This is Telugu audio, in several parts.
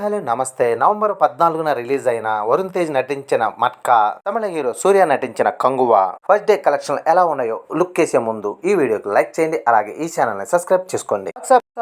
హలో నమస్తే. నవంబర్ పద్నాలుగున రిలీజ్ అయిన వరుణ్ తేజ్ నటించిన మట్కా తమిళ హీరో సూర్య నటించిన కంగువా ఫస్ట్ డే కలెక్షన్ ఎలా ఉన్నాయో లుక్ చేసే ముందు ఈ వీడియోకి లైక్ చేయండి అలాగే ఈ ఛానల్ని సబ్స్క్రైబ్ చేసుకోండి.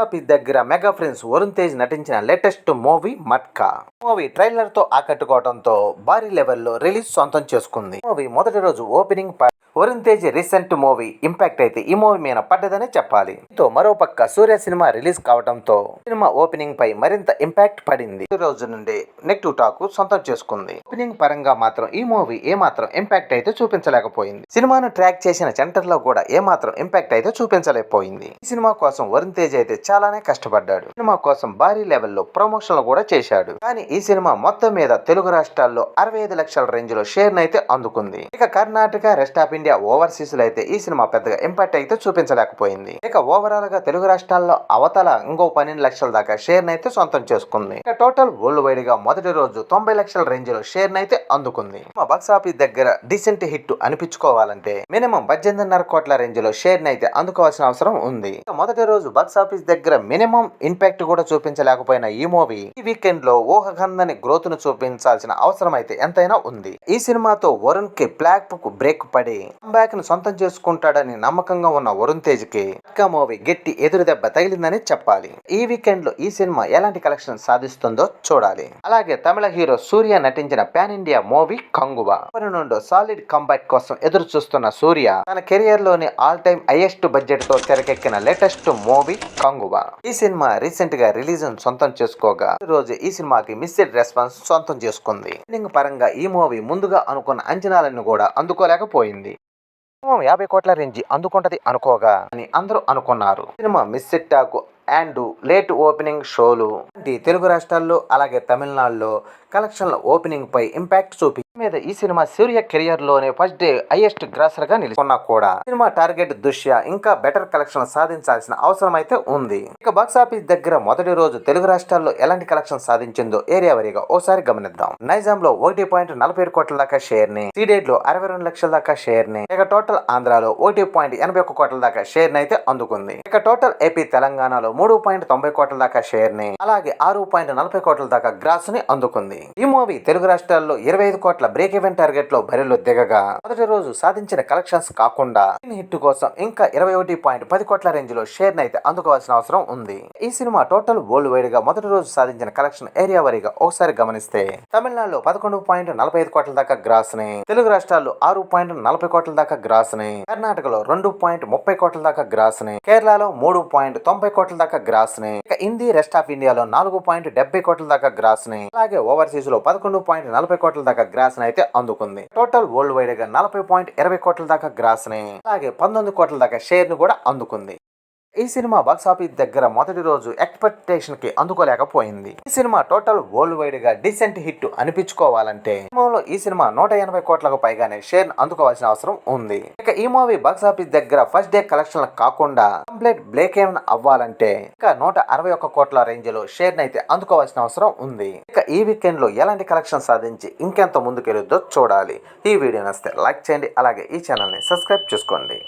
ఆఫీస్ దగ్గర మెగా ఫ్రెండ్స్ వరుణ్ తేజ్ నటించిన లేటెస్ట్ మూవీ మట్కా. మూవీ ట్రైలర్తో ఆకట్టుకోవడంతో భారీ లెవెల్లో రిలీజ్ సొంతం చేసుకుంది. మూవీ మొదటి రోజు opening Varun Tej recent movie impact అయితే ఈ మూవీ మీద పడ్డదనే చెప్పాలి. మరో పక్క సూర్య సినిమా రిలీజ్ కావడంతో సినిమా ఓపెనింగ్ పై మరింత ఇంపాక్ట్ పడింది. ఈ రోజు నుండి నెగిటివ్ టాక్ సొంతం చేసుకుంది. ఓపెనింగ్ పరంగా మాత్రం ఈ మూవీ ఏ మాత్రం ఇంపాక్ట్ అయితే చూపించలేకపోయింది. సినిమాను ట్రాక్ చేసిన సెంటర్లో కూడా ఏ మాత్రం ఇంపాక్ట్ అయితే చూపించలేకపోయింది. ఈ సినిమా కోసం వరుణ్ తేజ్ అయితే చాలానే కష్టపడ్డాడు. సినిమా కోసం భారీ లెవెల్లో ప్రమోషన్లు కూడా చేశాడు. కానీ ఈ సినిమా మొత్తం మీద తెలుగు రాష్ట్రాల్లో అరవై ఐదు లక్షల రేంజ్లో షేర్ అయితే అందుకుంది. ఇక కర్ణాటక రెస్ట్ ఆఫ్ ఇండియా ఓవర్సీస్లో అయితే ఈ సినిమా పెద్దగా ఇంపాక్ట్ అయితే చూపించలేకపోయింది. ఇక ఓవరాల్గా తెలుగు రాష్ట్రాల్లో అవతల ఇంకో పన్నెండు లక్షల దాకా షేర్ అయితే సొంతం చేసుకుంది. ఇక టోటల్ వరల్డ్ వైడ్గా మొదటి రోజు తొంభై లక్షల రేంజ్లో షేర్ అయితే అందుకుంది. బాక్స్ ఆఫీస్ దగ్గర డీసెంట్ హిట్ అనిపించుకోవాలంటే మినిమం పద్దెనిమిదిన్నర కోట్ల రేంజ్లో షేర్ అయితే అందుకోవాల్సిన అవసరం ఉంది. మొదటి రోజు బాక్స్ ఆఫీస్ దగ్గర మినిమం ఇంపాక్ట్ కూడా చూపించలేకపోయిన ఈ మూవీ ఈ వీకెండ్లో ఊహగందని గ్రోత్ను చూపించాల్సిన అవసరం అయితే ఎంతైనా ఉంది. ఈ సినిమాతో వరుణ్కి బ్లాక్ బ్రేక్ పడి కంబ్యాక్ను ను సొంతం చేసుకుంటాడని నమ్మకంగా ఉన్న వరుణ్ తేజ్కి మూవీ గట్టి ఎదురు దెబ్బ తగిలిందని చెప్పాలి. ఈ వీకెండ్లో ఈ సినిమా ఎలాంటి కలెక్షన్ సాధిస్తుందో చూడాలి. అలాగే తమిళ హీరో సూర్య నటించిన పాన్ ఇండియా మూవీ కంగువా. నుండి సాలిడ్ కంబ్యాక్ కోసం ఎదురు చూస్తున్న సూర్య తన కెరియర్లోని ఆల్ టైమ్ హైయెస్ట్ బడ్జెట్తో తెరకెక్కిన లేటెస్ట్ మూవీ కంగువా. ఈ సినిమా రీసెంట్గా రిలీజ్ సొంతం చేసుకోగా రోజు ఈ సినిమాకి మిస్సెడ్ రెస్పాన్స్ సొంతం చేసుకుంది. పరంగా ఈ మూవీ ముందుగా అనుకున్న అంచనాలను కూడా అందుకోలేకపోయింది. మినిమం యాభై కోట్ల రేంజ్ అందుకుంటది అనుకోగా. అని అందరూ అనుకున్నారు. Cinema miss talk and late opening షోలు. వంటి తెలుగు రాష్ట్రాల్లో అలాగే తమిళనాడులో కలెక్షన్ల ఓపెనింగ్ పై ఇంపాక్ట్ చూపి మీద ఈ సినిమా సూర్య కెరియర్లోనే ఫస్ట్ డే హైయెస్ట్ గ్రాసర్గా నిలుచుకున్నా కూడా. సినిమా టార్గెట్ దృష్ట్యా ఇంకా బెటర్ కలెక్షన్ సాధించాల్సిన అవసరం అయితే ఉంది. ఇక బాక్స్ ఆఫీస్ దగ్గర మొదటి రోజు తెలుగు రాష్ట్రాల్లో ఎలాంటి కలెక్షన్ సాధించిందో ఏరియా వారీగా ఓసారి గమనిద్దాం. నైజాం లో ఒకటి పాయింట్ నలభై ఏడు కోట్ల దాకా షేర్ని సిడేట్లో అరవై రెండు లక్షల దాకా షేర్ని ఇక టోటల్ ఆంధ్రాలో ఒకటి పాయింట్ ఎనభై ఒక్క కోట్ల దాకా షేర్ని అయితే అందుకుంది. ఇక టోటల్ ఏపీ తెలంగాణలో మూడు పాయింట్ తొంభై కోట్ల దాకా షేర్ని అలాగే ఆరు పాయింట్ నలభై కోట్ల దాకా గ్రాస్ని అందుకుంది. ఈ మూవీ తెలుగు రాష్ట్రాల్లో ఇరవై ఐదు కోట్ల బ్రేక్ ఈవెన్ టార్గెట్లో బరిలో దిగగా మొదటి రోజు సాధించిన కలెక్షన్స్ కాకుండా హిట్ కోసం ఇంకా ఇరవై ఒకటి పాయింట్ పది కోట్ల రేంజ్లో షేర్ అయితే అందుకోవాల్సిన అవసరం ఉంది. ఈ సినిమా టోటల్ వరల్డ్ వైడ్గా మొదటి రోజు సాధించిన కలెక్షన్ ఏరియా వారీగా ఒకసారి గమనిస్తే తమిళనాడులో పదకొండు పాయింట్ నలభై ఐదు కోట్ల దాకా గ్రాస్ని తెలుగు రాష్ట్రాల్లో ఆరు పాయింట్ నలభై కోట్ల దాకా గ్రాస్ని కర్ణాటకలో రెండు పాయింట్ ముప్పై కోట్ల దాకా గ్రాస్ని కేరళలో మూడు పాయింట్ తొంభై కోట్ల దాకా గ్రాస్ని ఇక హిందీ రెస్ట్ ఆఫ్ ఇండియాలో నాలుగు పాయింట్ డెబ్బై కోట్ల దాకా గ్రాస్ని అలాగే ఓవర్సీస్లో పదకొండు పాయింట్ నలభై కోట్ల దాకా గ్రాస్ గ్రాస్ని అయితే అందుకుంది. టోటల్ వరల్డ్ వైడ్గా నలభై పాయింట్ ఇరవై కోట్ల దాకా గ్రాస్ని అలాగే పంతొమ్మిది కోట్ల దాకా షేర్ను కూడా అందుకుంది. ఈ సినిమా బాక్స్ ఆఫీస్ దగ్గర మొదటి రోజు ఎక్స్పెక్టేషన్కి అందుకోలేకపోయింది. ఈ సినిమా టోటల్ వరల్డ్ వైడ్గా డీసెంట్ హిట్ అనిపించుకోవాలంటే సినిమాలో ఈ సినిమా నూట ఎనభై కోట్లకు పైగానే షేర్ అందుకోవాల్సిన అవసరం ఉంది. ఇక ఈ మూవీ బాక్స్ ఆఫీస్ దగ్గర ఫస్ట్ డే కలెక్షన్ కాకుండా కంప్లీట్ బ్లేక్ ఏమైనా అవ్వాలంటే ఇంకా నూట అరవై ఒక్క కోట్ల రేంజ్లో షేర్ అయితే అందుకోవాల్సిన అవసరం ఉంది. ఇక ఈ వీకెండ్లో ఎలాంటి కలెక్షన్ సాధించి ఇంకెంత ముందుకెళ్ళొద్దో చూడాలి. ఈ వీడియో నచ్చితే లైక్ చేయండి అలాగే ఈ ఛానల్ని సబ్స్క్రైబ్ చేసుకోండి.